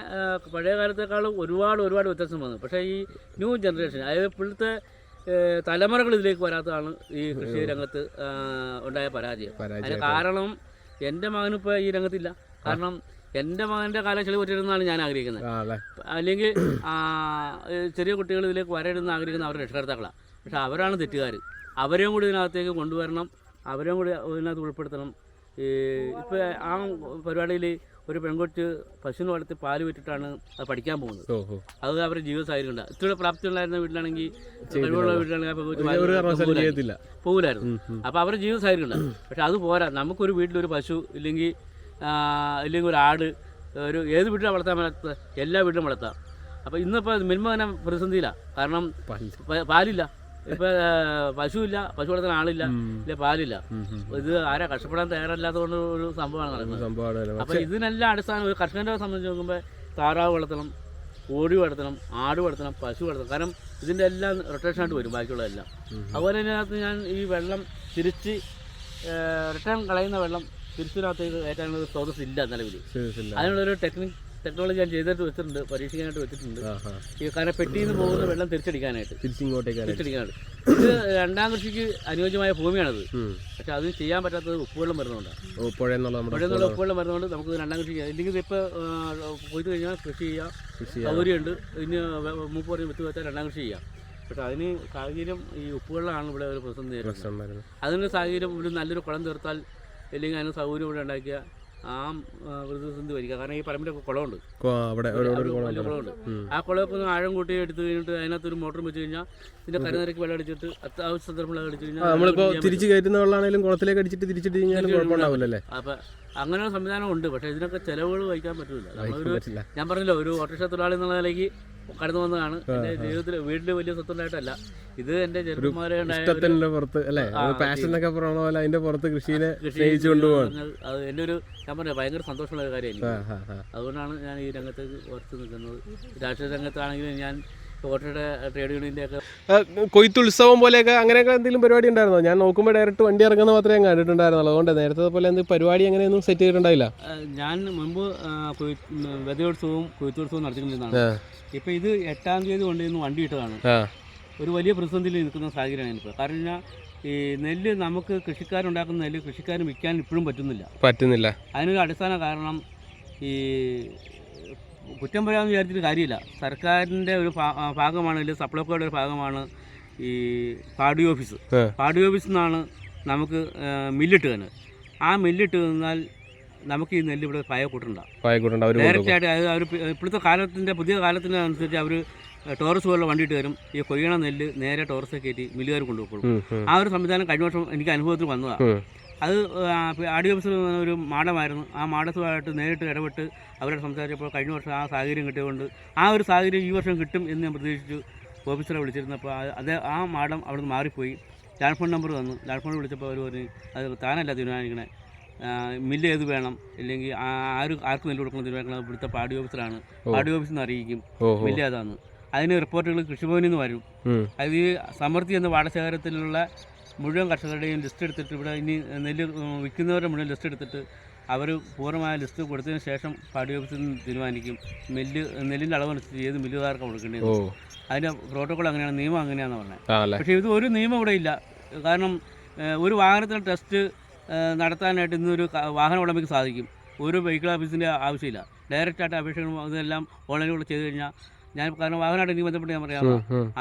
പഴയ കാലത്തേക്കാളും ഒരുപാട് ഒരുപാട് വ്യത്യാസം വന്നു. പക്ഷേ ഈ ന്യൂ ജനറേഷൻ അതായത് ഇപ്പോഴത്തെ തലമുറകൾ ഇതിലേക്ക് വരാത്തതാണ് ഈ കൃഷി രംഗത്ത് ഉണ്ടായ പരാജയം. പരാജയം അതിന് കാരണം എന്റെ മകനിപ്പോൾ ഈ രംഗത്തില്ല. കാരണം എന്റെ മകന്റെ കാലച്ചെലവ് പറ്റിയിരുന്നാണ് ഞാൻ ആഗ്രഹിക്കുന്നത്. അല്ലെങ്കിൽ ചെറിയ കുട്ടികൾ ഇതിലേക്ക് വരരുതെന്ന് ആഗ്രഹിക്കുന്ന അവരുടെ രക്ഷകർത്താക്കളാണ് പക്ഷെ അവരാണ് തെറ്റുകാർ. അവരെയും കൂടി ഇതിനകത്തേക്ക് കൊണ്ടുവരണം. അവരെയും കൂടി ഇതിനകത്ത് ഉൾപ്പെടുത്തണം. ഈ ഇപ്പോൾ ആ പരിപാടിയിൽ ഒരു പെൺകൊച്ച് പശുവിനെ വളർത്തി പാൽ വിറ്റിട്ടാണ് അത് പഠിക്കാൻ പോകുന്നത്. അത് അവരുടെ ജീവിത സാഹചര്യം ഉണ്ട് ഇത്തിരി പ്രാപ്തിയുണ്ടായിരുന്ന വീട്ടിലാണെങ്കിൽ കഴിവുള്ള വീട്ടിലാണെങ്കിൽ പോകില്ലായിരുന്നു. അപ്പോൾ അവരുടെ ജീവിത സാഹചര്യം ഉണ്ട് പക്ഷെ അത് പോരാ. നമുക്കൊരു വീട്ടിലൊരു പശു ഇല്ലെങ്കിൽ ആ, ഇല്ലെങ്കിൽ ഒരു ആട് ഒരു ഏത് വീട്ടിലാണ് വളർത്താൻ പറ്റാത്ത എല്ലാ വീട്ടിലും വളർത്താം. അപ്പോൾ ഇന്നിപ്പോൾ മിനിമം തന്നെ പ്രതിസന്ധിയിലാണ് കാരണം പാലില്ല. ഇപ്പോൾ പശുവില്ല പശു വളർത്താൻ ആളില്ല ഇല്ല പാലില്ല. ഇത് ആരാ കഷ്ടപ്പെടാൻ തയ്യാറല്ലാത്തതുകൊണ്ട് ഒരു സംഭവമാണ് നടക്കുന്നത്? അപ്പോൾ ഇതിനെല്ലാം അടിസ്ഥാനം ഒരു കർഷകന്റെ സംബന്ധിച്ച് നോക്കുമ്പോൾ താറാവ് വളർത്തണം കോഴി വളർത്തണം ആട് വളർത്തണം പശു വളർത്തണം. കാരണം ഇതിന്റെ എല്ലാം റൊട്ടേഷനായിട്ട് വരും ബാക്കിയുള്ളതെല്ലാം. അതുപോലെ തന്നെ ഞാൻ ഈ വെള്ളം തിരിച്ച് റിട്ടേൺ കളയുന്ന വെള്ളം തിരിച്ചിനകത്തേക്ക് കയറ്റാനുള്ള സ്രോതസ് ഇല്ല നിലവിൽ. അതിനുള്ളൊരു ടെക്നിക് ടെക്നോളജി ഞാൻ ചെയ്തിട്ട് വെച്ചിട്ടുണ്ട് പരീക്ഷിക്കാനായിട്ട് വെച്ചിട്ടുണ്ട്. ഈ കാരണം പെട്ടിയിൽ നിന്ന് പോകുന്ന വെള്ളം തിരിച്ചടിക്കാനായിട്ട്. തിരിച്ചിങ്ങോട്ടേക്ക് തിരിച്ചടിക്കാനായിട്ട്. ഇത് രണ്ടാം കൃഷിക്ക് അനുയോജ്യമായ ഭൂമിയാണത്. പക്ഷെ അത് ചെയ്യാൻ പറ്റാത്തത് ഉപ്പുവെള്ളം വരുന്നതുകൊണ്ടാണ്. പുഴയെന്നുള്ള ഉപ്പുവെള്ളം. വരുന്നതുകൊണ്ട് നമുക്ക് രണ്ടാം കൃഷി ചെയ്യാം. ഇല്ലെങ്കിൽ ഇപ്പോൾ പോയിട്ട് കഴിഞ്ഞാൽ കൃഷി ചെയ്യാം. സൗകര്യമുണ്ട്. ഇനി മൂപ്പ് പറഞ്ഞ് വിത്ത് വെച്ചാൽ രണ്ടാം കൃഷി ചെയ്യാം. പക്ഷെ അതിന് സാഹചര്യം ഈ ഉപ്പുവെള്ളമാണ് ഇവിടെ ഒരു പ്രശ്നം അതിന് സാഹചര്യം ഇവിടെ നല്ലൊരു കുളം തീർത്താൽ അല്ലെങ്കിൽ അതിന് സൗകര്യം ഇവിടെ ഉണ്ടാക്കിയ ആ വൃദ്ധസന്ധി വരിക കാരണം ഈ പറമ്പിലൊക്കെ കുളമുണ്ട്. കുളമുണ്ട്. ആ കുളമൊക്കെ ഒന്ന് ആഴം കൂട്ടി എടുത്തു കഴിഞ്ഞിട്ട് അതിനകത്ത് ഒരു മോട്ടർ വെച്ച് കഴിഞ്ഞാൽ ഇതിന്റെ കരുനിരക്ക് വെള്ളം അടിച്ചിട്ട് അത്യാവശ്യ സന്ദർഭങ്ങൾ അടിച്ചു കഴിഞ്ഞാൽ നമ്മളിപ്പോ തിരിച്ചു കയറ്റുന്ന വെള്ളമാണെങ്കിലും കുളത്തിലേക്ക് അടിച്ചിട്ട് തിരിച്ചിട്ട് കഴിഞ്ഞാൽ കുഴപ്പമുണ്ടാവില്ലല്ലേ. അപ്പൊ അങ്ങനെ സംവിധാനം ഉണ്ട്. പക്ഷെ ഇതിനൊക്കെ ചെലവുകൾ വഹിക്കാൻ പറ്റില്ല. ഞാൻ പറഞ്ഞല്ലോ ഒരു ഓട്ടോറിക്ഷ തൊഴിലാളി എന്നുള്ള നിലയ്ക്ക് കടന്നു വന്നതാണ്. ജീവിതത്തിൽ വീട്ടിൽ വലിയ സ്വത്തുണ്ടായിട്ടല്ല. ഇത് എന്റെ ചെറുപ്പന്മാരെ ഉണ്ടായ പുറത്ത് അല്ലേ? പറയണ പോലെ അതിന്റെ പുറത്ത് കൃഷിനെ കൃഷി സ്നേഹിച്ചു കൊണ്ടുപോകാൻ പറഞ്ഞാൽ അത് എന്റെ ഒരു ഞാൻ പറഞ്ഞ ഭയങ്കര സന്തോഷമുള്ള ഒരു കാര്യം. അതുകൊണ്ടാണ് ഞാൻ ഈ രംഗത്തേക്ക് ഉറച്ചു നിൽക്കുന്നത്. രാഷ്ട്രീയ രംഗത്താണെങ്കിലും ഞാൻ കൊയ്ത്തുത്സവം പോലെയൊക്കെ അങ്ങനെയൊക്കെ എന്തെങ്കിലും പരിപാടി ഉണ്ടായിരുന്നോ? ഞാൻ നോക്കുമ്പോൾ ഡയറക്റ്റ് വണ്ടി ഇറങ്ങുന്ന മാത്രമേ ഞാൻ കണ്ടിട്ടുണ്ടായിരുന്നുള്ളൂ. അതുകൊണ്ട് നേരത്തെ പോലെ എന്ത് പരിപാടി അങ്ങനെയൊന്നും സെറ്റ് ചെയ്തിട്ടുണ്ടായില്ല. ഞാൻ മുമ്പ് വെതയോത്സവവും കൊയ്ത്തുത്സവവും നടത്തിക്കൊണ്ടിരുന്നതാണ്. ആ, ഇപ്പോൾ ഇത് എട്ടാം തീയതി കൊണ്ടുവന്ന് വണ്ടി ഇട്ടതാണ്. ഒരു വലിയ പ്രതിസന്ധിയിൽ നിൽക്കുന്ന സാഹചര്യമാണ് ഇപ്പോൾ കാരണം കഴിഞ്ഞാൽ ഈ നെല്ല് നമുക്ക് കൃഷിക്കാരുണ്ടാക്കുന്ന നെല്ല് കൃഷിക്കാരന് വിൽക്കാൻ ഇപ്പോഴും പറ്റുന്നില്ല. പറ്റുന്നില്ല. അതിനൊരു അടിസ്ഥാന കാരണം ഈ കുറ്റം പറയാമെന്ന് വിചാരിച്ചിട്ട് കാര്യമില്ല. സർക്കാരിന്റെ ഒരു ഭാഗമാണ് അല്ലെങ്കിൽ സപ്ലൈകോയുടെ ഒരു ഭാഗമാണ് ഈ പാടി ഓഫീസ്. പാഡി പാടി ഓഫീസിൽ നിന്നാണ് നമുക്ക് മില്ലിട്ട് തന്നെ ആ മില്ലിട്ട് തന്നാൽ നമുക്ക് ഈ നെല്ല് ഇവിടെ പയ കൂട്ടുണ്ടാവും പായക്കൂട്ടുണ്ട് അവർ ഡയറക്റ്റ് ആയിട്ട് അത് അവർ ഇപ്പോഴത്തെ കാലത്തിന്റെ പുതിയ കാലത്തിന് അനുസരിച്ച് അവർ ടോറസ് പോലുള്ള വണ്ടിയിട്ട് വരും. ഈ കൊയ്യണ നെല്ല് നേരെ ടോറസ് കയറ്റി മില്ലുകാർ കൊണ്ടുപോകും. ആ ഒരു സംവിധാനം കഴിഞ്ഞ വർഷം എനിക്ക് അനുഭവത്തിൽ വന്നതാണ് അത് ആടി ഓഫീസിൽ ഒരു മാഡമായിരുന്നു. ആ മാഡത്തുമായിട്ട് നേരിട്ട് ഇടപെട്ട് അവരോട് സംസാരിച്ചപ്പോൾ കഴിഞ്ഞ വർഷം ആ സാഹചര്യം കിട്ടിയതുകൊണ്ട് ആ ഒരു സാഹചര്യം ഈ വർഷം കിട്ടും എന്ന് ഞാൻ പ്രതീക്ഷിച്ചു. ഓഫീസറെ വിളിച്ചിരുന്നപ്പോൾ അത് ആ മാഡം അവിടെ നിന്ന് മാറിപ്പോയി. ലാൻഡ് ഫോൺ നമ്പർ തന്നു. ലാൻഡ് ഫോൺ വിളിച്ചപ്പോൾ അവർ പറഞ്ഞു അത് താനല്ല തീരുമാനിക്കണേ. മില്ല് ഏത് വേണം? ഇല്ലെങ്കിൽ ആര് ആർക്ക് നെല്ല് കൊടുക്കണം തീരുമാനിക്കണം? ഇവിടുത്തെ പാടി ഓഫീസറാണ്. പാടി ഓഫീസിൽ നിന്ന് അറിയിക്കും. മില്ല് ഏതാന്ന് അതിന് റിപ്പോർട്ടുകൾ കൃഷിഭവനിൽ നിന്ന് വരും. അത് ഈ സമൃദ്ധി എന്ന പാടശേഖരത്തിലുള്ള മുഴുവൻ കർഷകരുടെയും ലിസ്റ്റ് എടുത്തിട്ട് ഇവിടെ ഇനി നെല്ല് വിൽക്കുന്നവരുടെ മുഴുവൻ ലിസ്റ്റ് എടുത്തിട്ട് അവർ പൂർണമായ ലിസ്റ്റ് കൊടുത്തതിന് ശേഷം പാടി ഓഫീസിൽ നിന്ന് തീരുമാനിക്കും. മില്ല് നെല്ലിന്റെ അളവനുസരിച്ച് ഏത് മില്ലുകാർക്ക് കൊടുക്കേണ്ടത്? അതിന്റെ പ്രോട്ടോകോൾ അങ്ങനെയാണ് നിയമം അങ്ങനെയാണെന്ന് പറഞ്ഞത് പക്ഷേ ഇത് ഒരു നിയമം ഇവിടെ ഇല്ല. കാരണം ഒരു വാഹനത്തിന് ടെസ്റ്റ് നടത്താനായിട്ട് ഇന്നൊരു വാഹന ഉടമയ്ക്ക് സാധിക്കും. ഒരു വെഹിക്കിൾ ഓഫീസിന്റെ ആവശ്യമില്ല. ഡയറക്റ്റായിട്ട് അപേക്ഷകൾ ഇതെല്ലാം ഓൺലൈനിലൂടെ ചെയ്ത് കഴിഞ്ഞാൽ ഞാൻ കാരണം വാഹനമായിട്ട് എനിക്ക് ബന്ധപ്പെട്ട് ഞാൻ പറയാം.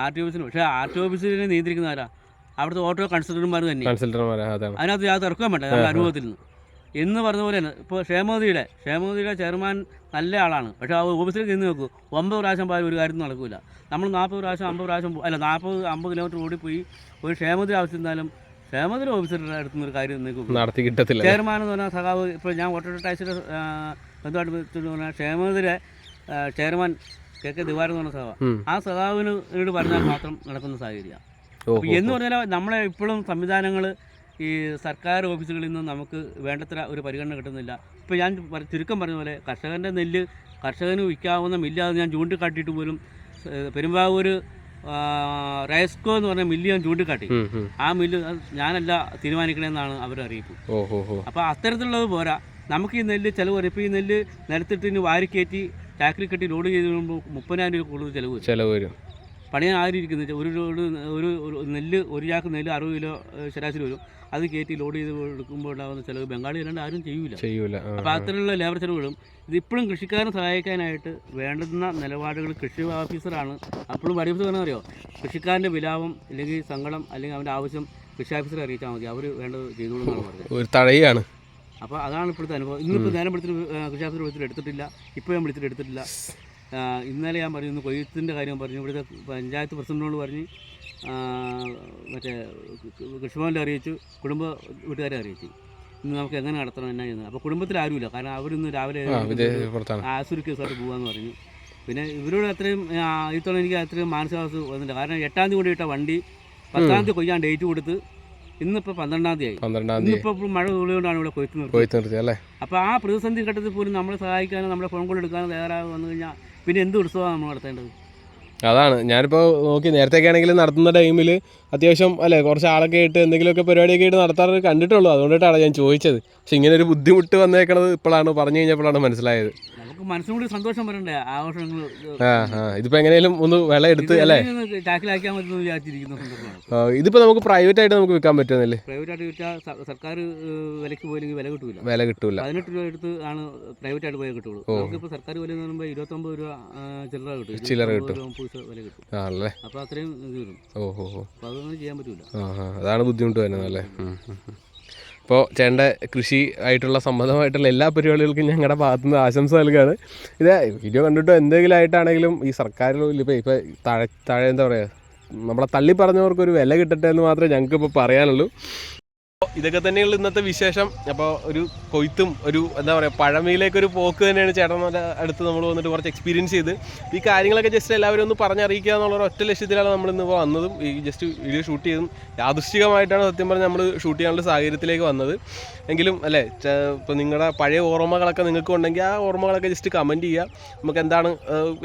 ആർ ടി ഓഫീസിന് പക്ഷേ ആർ ടി ഓഫീസിനെ നിയന്ത്രിക്കുന്ന ആരാ അവിടുത്തെ ഓട്ടോ കൺസൾട്ടന്മാർ തന്നെ. അതിനകത്ത് യാതൊരു ഇറക്കാൻ വേണ്ട. നമ്മുടെ അനുഭവത്തിൽ നിന്ന് എന്ന് പറഞ്ഞ പോലെ തന്നെ ഇപ്പോൾ ക്ഷേമതിയുടെ ക്ഷേമതിയുടെ ചെയർമാൻ നല്ല ആളാണ്. പക്ഷേ ആ ഓഫീസിൽ നിന്ന് നോക്കൂ ഒമ്പത് പ്രാവശ്യം പോയാൽ ഒരു കാര്യം നടക്കില്ല നമ്മൾ നാൽപ്പത് പ്രാവശ്യം അമ്പത് പ്രാവശ്യം അല്ല നാൽപ്പത് അമ്പത് കിലോമീറ്റർ ഓടിപ്പോയി ഒരു ക്ഷേമതി ആവശ്യം എന്നാലും ക്ഷേമത്തിലെ ഓഫീസറുടെ അടുത്ത് നിന്ന് ഒരു കാര്യം നിങ്ങൾക്ക് നടത്തി കിട്ടത്തില്ല. ചെയർമാൻ എന്ന് പറഞ്ഞാൽ സഖാവ് ഇപ്പോൾ ഞാൻ വോട്ടർ ടാക്സിയുടെ ബന്ധമായിട്ട് പറഞ്ഞാൽ ക്ഷേമത്തിലെ ചെയർമാൻ കെ കെ ദിവാരം എന്ന് പറഞ്ഞ സഖാവ്. ആ സഖാവിനോട് പറഞ്ഞാൽ മാത്രം നടക്കുന്ന സാഹചര്യമാണ്. എന്ന് പറഞ്ഞാൽ നമ്മളെ ഇപ്പോഴും സംവിധാനങ്ങൾ ഈ സർക്കാർ ഓഫീസുകളിൽ നിന്ന് നമുക്ക് വേണ്ടത്ര ഒരു പരിഗണന കിട്ടുന്നില്ല. ഇപ്പോൾ ഞാൻ ചുരുക്കം പറഞ്ഞ പോലെ കർഷകന്റെ നെല്ല് കർഷകന് വിൽക്കാവുന്ന മില്ലാതെ ഞാൻ ചൂണ്ടിക്കാട്ടിയിട്ട് പോലും പെരുമ്പാവൂർ റൈസ്കോ എന്ന് പറഞ്ഞ മില്ല് ഞാൻ ചൂണ്ടിക്കാട്ടി. ആ മില്ല് ഞാനല്ല തീരുമാനിക്കണമെന്നാണ് അവർ അറിയിപ്പ്. അപ്പോൾ അത്തരത്തിലുള്ളത് പോരാ. നമുക്ക് ഈ നെല്ല് ചിലവ് വരും. ഇപ്പോൾ ഈ നെല്ല് നിലത്തിട്ട് ഇനി വാരിക്കയറ്റി ടാക്കിൽ കെട്ടി ലോഡ് ചെയ്ത് കഴിയുമ്പോൾ മുപ്പതിനായിരം രൂപ കൂടുതൽ ചിലവ് വരും. ചിലവ് വരും. പണിയാൻ ആയിരിക്കുന്നത് ഒരു ലോഡ് ഒരു ഒരു നെല്ല് ഒരു ചാക്ക് നെല്ല് അറുപത് കിലോ ശരാശരി വരും. അത് കയറ്റി ലോഡ് ചെയ്ത് എടുക്കുമ്പോൾ ഉണ്ടാകുന്ന ചിലവ് ബംഗാളി അല്ലാണ്ട് ആരും ചെയ്യൂല. ചെയ്യൂല. അപ്പോൾ അത്തരമുള്ള ലേബർ ചെലവുകളും ഇതിപ്പോഴും കൃഷിക്കാരനെ സഹായിക്കാനായിട്ട് വേണ്ടുന്ന നിലപാടുകൾ കൃഷി ഓഫീസറാണ് അപ്പോഴും വടി ഓഫീസർ അറിയോ? കൃഷിക്കാരന്റെ വിലാപം അല്ലെങ്കിൽ സങ്കടം അല്ലെങ്കിൽ അവന്റെ ആവശ്യം കൃഷി ഓഫീസറെ അറിയിച്ചാൽ മതി. അവർ വേണ്ടത് ചെയ്തോളൂ എന്നാണ് പറഞ്ഞത്. ഒരു തഴയാണ് അപ്പോൾ അതാണ് ഇപ്പോഴത്തെ അനുഭവം. ഇന്നിപ്പോൾ നേരം വിളിച്ചിട്ട് കൃഷി ഓഫീസർ വിളിച്ചിട്ട് എടുത്തിട്ടില്ല. ഇപ്പോൾ ഞാൻ വിളിച്ചിട്ട് എടുത്തിട്ടില്ല. ഇന്നലെ ഞാൻ പറഞ്ഞു കൊയ്ത്തിന്റെ കാര്യം പറഞ്ഞു. ഇവിടുത്തെ പഞ്ചായത്ത് പ്രസിഡന്റിനോട് പറഞ്ഞ് മറ്റേ കൃഷിഭവനിൽ അറിയിച്ചു കുടുംബ വീട്ടുകാരെ അറിയിച്ചു. ഇന്ന് നമുക്ക് എങ്ങനെ നടത്തണം എന്നാ ചെയ്യുന്നത്. അപ്പോൾ കുടുംബത്തിൽ ആരുമില്ല. കാരണം അവരിന്ന് രാവിലെ ആസുരി കേസായിട്ട് പോകാമെന്ന് പറഞ്ഞു. പിന്നെ ഇവരോട് അത്രയും ഇത്തവണ എനിക്ക് അത്രയും മാനസികാവസ്ഥ വന്നില്ല. കാരണം എട്ടാം തീയതി കൂടി വണ്ടി പത്താം തീയതി കൊയ്യാൻ ഡേറ്റ് കൊടുത്ത് ഇന്നിപ്പോൾ പന്ത്രണ്ടാം തീയതി പന്ത്രണ്ടാം തീയതി. ഇപ്പോൾ മഴ തുള്ളിയോണ്ടാണ് ഇവിടെ കൊയ്ത്ത് കൊയ്ത്ത് നിർത്തി അല്ലേ? അപ്പോൾ ആ പ്രതിസന്ധി ഘട്ടത്തിൽ പോലും നമ്മളെ സഹായിക്കാനും നമ്മളെ ഫോൺ കോൾ എടുക്കാനും തയ്യാറാകുക വന്നു കഴിഞ്ഞാൽ പിന്നെ എന്ത് ഉത്സവമാണ് നമ്മൾ നടത്തേണ്ടത്? അതാണ്. ഞാനിപ്പോൾ നോക്കി നേരത്തെയൊക്കെ ആണെങ്കിൽ നടത്തുന്ന ടൈമിൽ അത്യാവശ്യം അല്ലേ കുറച്ച് ആളൊക്കെ ആയിട്ട് എന്തെങ്കിലുമൊക്കെ പരിപാടിയൊക്കെ ആയിട്ട് നടത്താറ് കണ്ടിട്ടുള്ളൂ. അതുകൊണ്ടിട്ടാണ് ഞാൻ ചോദിച്ചത്. പക്ഷെ ഇങ്ങനെ ഒരു ബുദ്ധിമുട്ട് വന്നേക്കണത് ഇപ്പോഴാണ് പറഞ്ഞു കഴിഞ്ഞപ്പോഴാണ് മനസ്സിലായത്. മനസ്സിനും കൂടി സന്തോഷം വരണ്ടേ ആഘോഷങ്ങൾ ഇതിപ്പോ എങ്ങനെയും ഒന്ന് വില എടുത്ത് അല്ലേ? ടാക്കിലാക്കാൻ എന്ന് വിചാരിച്ചിരിക്കുന്ന സന്ദർഭമാണ് ഇതിപ്പോ നമുക്ക് പ്രൈവറ്റ് ആയിട്ട് നമുക്ക് വിൽക്കാൻ പറ്റുമെന്നല്ലേ പ്രൈവറ്റായിട്ട് വിറ്റാൽ സ- സർക്കാർ വിലക്ക് പോയില്ലെങ്കിൽ വില കിട്ടൂല. വില കിട്ടൂല. പതിനെട്ട് രൂപ എടുത്ത് ആണ് പ്രൈവറ്റായിട്ട് പോയാൽ കിട്ടുള്ളൂ. നമുക്കിപ്പോ സർക്കാർ വില എന്ന് പറയുമ്പോൾ ഇരുപത്തൊമ്പത് രൂപ ചില്ലറ കിട്ടും. ചില്ലറ കിട്ടും. വില കിട്ടും. ആണല്ലേ അപ്പൊ അത്രയും ഇത് വരും ഓ ഹോ ഹോ അതൊന്നും ചെയ്യാൻ പറ്റൂല. അതാണ് ബുദ്ധിമുട്ട് വരുന്നത് അല്ലേ? ഇപ്പോൾ ചേട്ടന്റെ കൃഷി ആയിട്ടുള്ള സംബന്ധമായിട്ടുള്ള എല്ലാ പരിപാടികൾക്കും ഞങ്ങളുടെ ഭാഗത്തുനിന്ന് ആശംസ നൽകുകയാണ് ഇത് വീഡിയോ കണ്ടിട്ടോ എന്തെങ്കിലും ആയിട്ടാണെങ്കിലും ഈ സർക്കാരിലും ഇപ്പോൾ ഇപ്പോൾ താഴെ താഴെ എന്താ പറയുക നമ്മളെ തള്ളി പറഞ്ഞവർക്കൊരു വില കിട്ടട്ടെ എന്ന് മാത്രമേ ഞങ്ങൾക്കിപ്പോൾ പറയാനുള്ളൂ. ഇതൊക്കെ തന്നെയുള്ള ഇന്നത്തെ വിശേഷം. അപ്പോൾ ഒരു കൊയ്ത്തും ഒരു എന്താ പറയുക പഴമയിലേക്ക് ഒരു പോക്ക് തന്നെയാണ് ചേട്ടന്റെ അടുത്ത് നമ്മൾ വന്നിട്ട് കുറച്ച് എക്സ്പീരിയൻസ് ചെയ്ത്. ഈ കാര്യങ്ങളൊക്കെ ജസ്റ്റ് എല്ലാവരും ഒന്ന് പറഞ്ഞറിയിക്കുക എന്നുള്ള ഒറ്റ ലക്ഷ്യത്തിലാണ് നമ്മൾ ഇന്ന് ഇപ്പോൾ വന്നതും. ഈ ജസ്റ്റ് വീഡിയോ ഷൂട്ട് ചെയ്തും. യാദൃശ്ചികമായിട്ടാണ് സത്യം പറഞ്ഞാൽ നമ്മൾ ഷൂട്ട് ചെയ്യാനുള്ള സാഹചര്യത്തിലേക്ക് വന്നത്. എങ്കിലും അല്ലേ ഇപ്പോൾ നിങ്ങളുടെ പഴയ ഓർമ്മകളൊക്കെ നിങ്ങൾക്ക് ഉണ്ടെങ്കിൽ ആ ഓർമ്മകളൊക്കെ ജസ്റ്റ് കമന്റ് ചെയ്യുക. നമുക്ക് എന്താണ്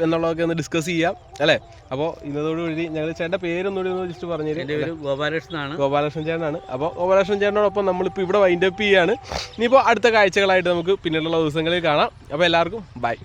എന്നുള്ളതൊക്കെ ഒന്ന് ഡിസ്കസ് ചെയ്യാം അല്ലേ? അപ്പോൾ ഇന്നതോടുകൂടി ഞങ്ങൾ ചേട്ടന്റെ പേരൊന്നുകൂടി ഒന്ന് ജസ്റ്റ് പറഞ്ഞു ഗോപാലകൃഷ്ണൻ ഗോപാലകൃഷ്ണൻ ചേട്ടനാണ്. അപ്പോൾ ഗോപാലകൃഷ്ണൻ ചേട്ടനോടൊപ്പം നമ്മളിപ്പോൾ ഇവിടെ വൈൻഡപ്പ് ചെയ്യാണ്. ഇനിയിപ്പോൾ അടുത്ത കാഴ്ചകളായിട്ട് നമുക്ക് പിന്നീടുള്ള ദിവസങ്ങളിൽ കാണാം. അപ്പോൾ എല്ലാവർക്കും ബൈ